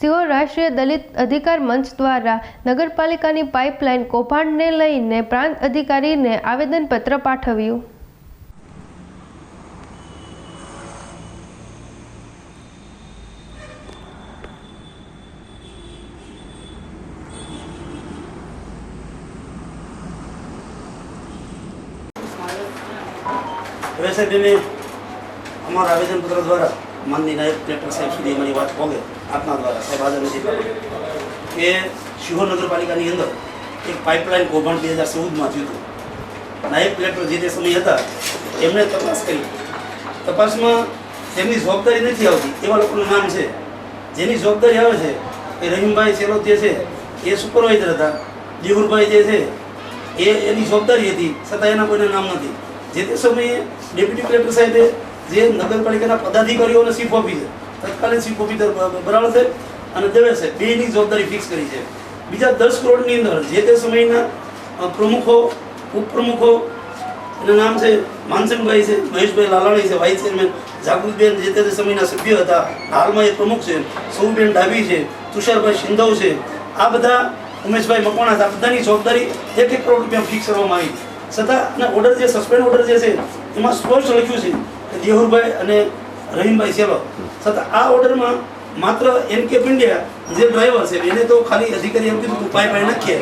સિહોર રાષ્ટ્રીય દલિત અધિકાર મંચ દ્વારા નગરપાલિકાની પાઇપલાઇન કૌભાંડને લઈને પ્રાંત અધિકારીને આવેદનપત્ર પાઠવ્યું. હવે સાહેબ, એને અમારા આવેદનપત્ર દ્વારા માનની નાયબ કલેક્ટર સાહેબ સુધી અમારી વાત પહોંચે. આપના દ્વારા સાહેબ હાજર નથી કે શિહોર નગરપાલિકાની અંદર એક પાઇપલાઇન કૌભાંડ બે હજાર ચૌદમાં થયું હતું. નાયબ કલેક્ટર જે તે સમય હતા, એમણે તપાસ કરી. તપાસમાં તેમની જવાબદારી નથી આવતી, એવા લોકોનું નામ છે. જેની જવાબદારી આવે છે એ રહીમભાઈ સેલોત જે છે, એ સુપરવાઇઝર હતા. દેહુરભાઈ જે છે, એ એની જવાબદારી હતી, છતાં એના કોઈના નામ નથી. જે તે સમયે ડેપ્યુટી કલેક્ટર સાહેબે જે નગરપાલિકાના પદાધિકારીઓને ચીફ ઓફિસર તત્કાલીન શ્રી ગોપીધર બરાબર છે અને દવે છે બેની જવાબદારી ફિક્સ કરી છે. બીજા દસ કરોડની અંદર જે તે સમયના પ્રમુખો, ઉપપ્રમુખો, એનું નામ છે માનસિંહભાઈ છે, મહેશભાઈ લાલાણી છે, વાઇસ ચેરમેન જાગૃતબેન જે તે સમયના સભ્ય હતા, હાલમાં એ પ્રમુખ છે સૌબેન ડાબી છે, તુષારભાઈ સિંધવ છે, આ બધા ઉમેશભાઈ મકવાણા આ બધાની જવાબદારી એક એક કરોડ રૂપિયા ફિક્સ કરવામાં આવી. છતાં, અને ઓર્ડર જે સસ્પેન્ડ ઓર્ડર જે છે, એમાં સ્પષ્ટ લખ્યું છે કે દેહુરભાઈ અને રહીમભાઈ સેલો છતાં આ ઓર્ડરમાં માત્ર એમ કે ઇન્ડિયા જે ડ્રાઈવર છે, એને તો ખાલી અધિકારી એમ કીધું પાઇપ લાઈન નાખીએ.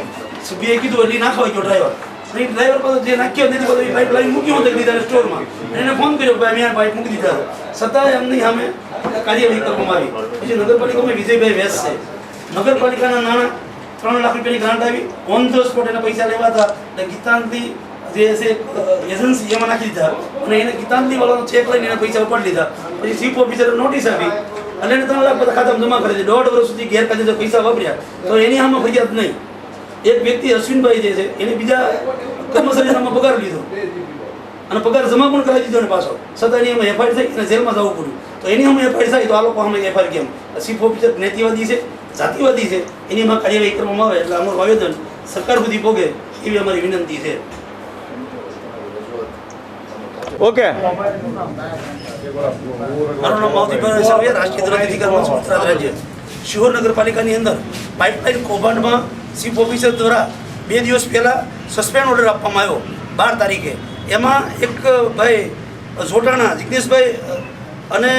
સભ્યએ કીધું એટલે નાખવા ગયો ડ્રાઈવર એ ડ્રાઈવર પાસે જે નાખ્યો નથી બધું પાઇપ લાઈન મૂક્યો હતો દીધા સ્ટોરમાં. એને ફોન કર્યો ભાઈ, મેં પાઇપ મૂકી દીધા. છતાં એમની સામે કાર્યવાહી કરવામાં આવી. પછી નગરપાલિકામાં વિજયભાઈ વેસ છે. નગરપાલિકાના નાણાં ત્રણ લાખ રૂપિયાની ગ્રાન્ટ આવી. ઓન ધ સ્પોટ એના પૈસા લેવા હતા. એટલે ગીતાંતની જે છે એજન્સી એમાં નાખી દીધા. અને એને ગીતાંતની વાળાનો ચેક લઈને એના પૈસા ઉપાડી લીધા. પછી ચીફ ઓફિસરે નોટિસ આપી. અને એને ત્રણ લાખ બધા ખાતામાં જમા કરી દે દોઢ વર્ષ સુધી ગેરકાયદેસર પૈસા વાપર્યા. તો એની આમાં ફરિયાદ નહીં. એક વ્યક્તિ અશ્વિનભાઈ જે છે, એને બીજા કર્મચારીનામાં પગાર લીધો. અને પગાર જમા પણ કરાવી દીધો ને પાછો. છતાં એની એમાં એફઆઈઆર થઈ અને જેલમાં જવું પડ્યું. તો એની અમે એફઆઈઆર થાય તો આ લોકો અમે એફઆઈઆર કેમ? ચીફ ઓફિસર જ્ઞાતિવાદી છે, જાતિવાદી છે. એની એમાં કાર્યવાહી કરવામાં આવે એટલે અમારું આવેદન સરકાર સુધી પોગે એવી અમારી વિનંતી છે. ઓકે. મારું નામ માવતીભાઈ સર્વે રાષ્ટ્રીય મંચ ગુજરાત રાજ્ય. શિહોર નગરપાલિકાની અંદર પાઇપલાઇન કૌભાંડમાં ચીફ ઓફિસર દ્વારા બે દિવસ પહેલાં સસ્પેન્ડ ઓર્ડર આપવામાં આવ્યો, બાર તારીખે. એમાં એક ભાઈ, જોટાણા, જિગ્નેશભાઈ, અને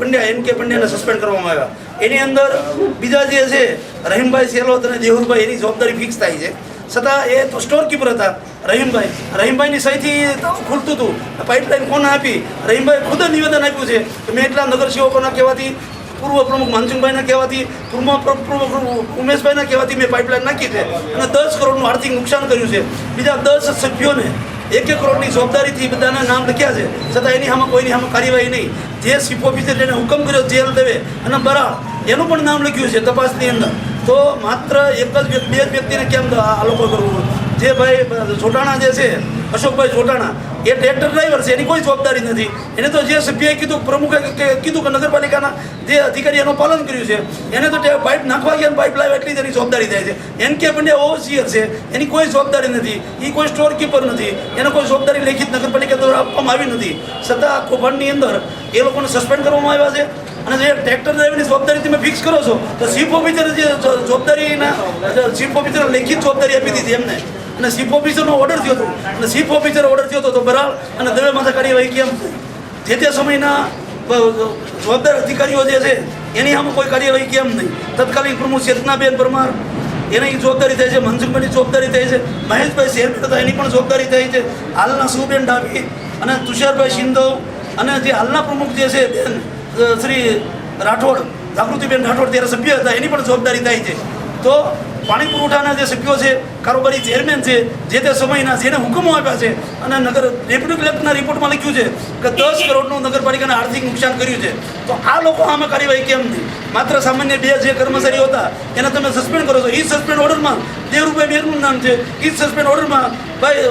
પંડ્યા, એન કે પંડ્યાને સસ્પેન્ડ કરવામાં આવ્યા. એની અંદર બીજા જે છે, રહીમભાઈ સેલોત અને દેહુરભાઈ, એની જવાબદારી ફિક્સ થાય છે. છતાં એ તો સ્ટોર કીપર હતા, રહીમભાઈ. રહીમભાઈની સહીથી તો હતું. પાઇપલાઇન કોને આપી? રહીમભાઈ ખુદ નિવેદન આપ્યું છે કે મેં એટલા નગરસેવકોના કહેવાથી, પૂર્વ પ્રમુખ માનસિંહભાઈના કહેવાથી, પૂર્વ પ્ર- પૂર્વ પ્રમુખ ઉમેશભાઈના કહેવાથી મેં પાઇપલાઇન નાખી છે. અને દસ કરોડનું આર્થિક નુકસાન કર્યું છે. બીજા દસ સભ્યોને એક એક કરોડની જવાબદારીથી બધાના નામ લખ્યા છે. છતાં એની સામે કોઈની સામે કાર્યવાહી નહીં. જે ચીફ ઓફિસર જેને હુકમ કર્યો, જેલ દેવે અને બરાળ એનું પણ નામ લખ્યું છે તપાસની અંદર. તો માત્ર એક જ બે જ વ્યક્તિને કેમ આ લોકો કરવું? જે ભાઈ જોટાણા જે છે, અશોકભાઈ જોટાણા એ ટ્રેક્ટર ડ્રાઈવર છે, એની કોઈ જવાબદારી નથી. એને તો જે સભ્યએ કીધું, પ્રમુખે કીધું કે નગરપાલિકાના જે અધિકારી એનું પાલન કર્યું છે, એને તો પાઇપ નાખવા ગયા પાઇપ લાવે એટલી જ એની જવાબદારી થાય છે. એન કે પંડ્યા ઓવરસીયર છે, એની કોઈ જવાબદારી નથી. એ કોઈ સ્ટોર કીપર નથી. એને કોઈ જવાબદારી લેખિત નગરપાલિકા દ્વારા આપવામાં આવી નથી. છતાં કૌભાંડની અંદર એ લોકોને સસ્પેન્ડ કરવામાં આવ્યા છે. અને જે ટ્રેક્ટર ડ્રાઈવરની જવાબદારી તમે ફિક્સ કરો છો, તો ચીફ ઓફિસર જ- જવાબદારીના ચીફ ઓફિસર લેખિત જવાબદારી આપી દીધી એમને. અને ચીફ ઓફિસરનો ઓર્ડર થયો હતો. અને ચીફ ઓફિસર ઓર્ડર થયો હતો તો બરાબર અને દવે માથે કાર્યવાહી કેમ થઈ જે તે સમયના જવાબદાર અધિકારીઓ જે છે, એની સામે કોઈ કાર્યવાહી કેમ નહીં. તત્કાલીન પ્રમુખ ચેતનાબેન પરમાર, એની જવાબદારી થાય છે, મનસુખભાઈની જવાબદારી થાય છે, મહેશભાઈ શેરપેટ હતા એની પણ જવાબદારી થાય છે. હાલના સુબેન ડાભી અને તુષારભાઈ સિંધવ અને જે હાલના પ્રમુખ જે છે, બેન શ્રી રાઠોડ જાગૃતિબેન રાઠોડ, ત્યારે સભ્ય હતા, એની પણ જવાબદારી થાય છે. તો પાણી પુરવઠાના જે સભ્યો છે, કારોબારી ચેરમેન છે, જે તે સમયના જેને હુકમો આપ્યા છે, અને નગર ડેપ્યુટી કલેક્ટરના રિપોર્ટમાં લખ્યું છે કે દસ કરોડનું નગરપાલિકાને આર્થિક નુકસાન કર્યું છે. તો આ લોકો આમાં કાર્યવાહી કેમ નહીં? માત્ર સામાન્ય બે જે કર્મચારીઓ હતા, એને તમે સસ્પેન્ડ કરો છો. એ સસ્પેન્ડ ઓર્ડરમાં દેવરૂપભાઈ મેરનું નામ છે. એ સસ્પેન્ડ ઓર્ડરમાં ભાઈ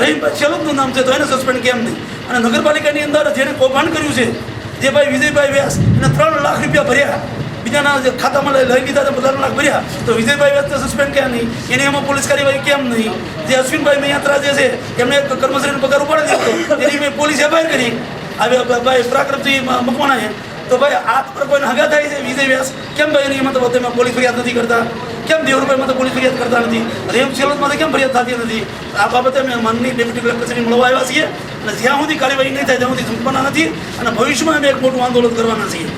રહીમભાઈ શેલોદનું નામ છે, તો એને સસ્પેન્ડ કેમ નહીં? અને નગરપાલિકાની અંદર જેને કૌભાંડ કર્યું છે, જે ભાઈ વિજયભાઈ વ્યાસ એને ત્રણ લાખ રૂપિયા ભર્યા. બીજાના જે ખાતામાં લઈ લીધા તો ત્રણ લાખ ભર્યા. તો વિજયભાઈ વચ્ચે સસ્પેન્ડ ક્યાં નહીં? એની એમાં પોલીસ કાર્યવાહી કેમ નહીં? જે અશ્વિનભાઈ મૈયાત્રા જે છે, એમને કર્મચારીનો પગાર ઉપાડી દીધો. એની મેં પોલીસ એફઆઈઆર કરી. આવી ભાઈ પરાક્રમસિંહ મકવાણાએ તો ભાઈ, આ પર કોઈને હગા થાય છે વિજય વ્યાસ? કેમ ભાઈ એની મતલબ તમે પોલીસ ફરિયાદ નથી કરતા? કેમ દેવરૂપાઈમાં તો પોલીસ ફરિયાદ કરતા નથી? રેમ સેલતમાં કેમ ફરિયાદ થતી નથી? આ બાબતે અમે માનની ડેપ્યુટી કલેક્ટરશ્રી મળવા આવ્યા છીએ. અને જ્યાં સુધી કાર્યવાહી નહીં થાય, ત્યાં સુધી ઝૂંપવાના નથી. અને ભવિષ્યમાં અમે એક મોટું આંદોલન કરવાના છીએ.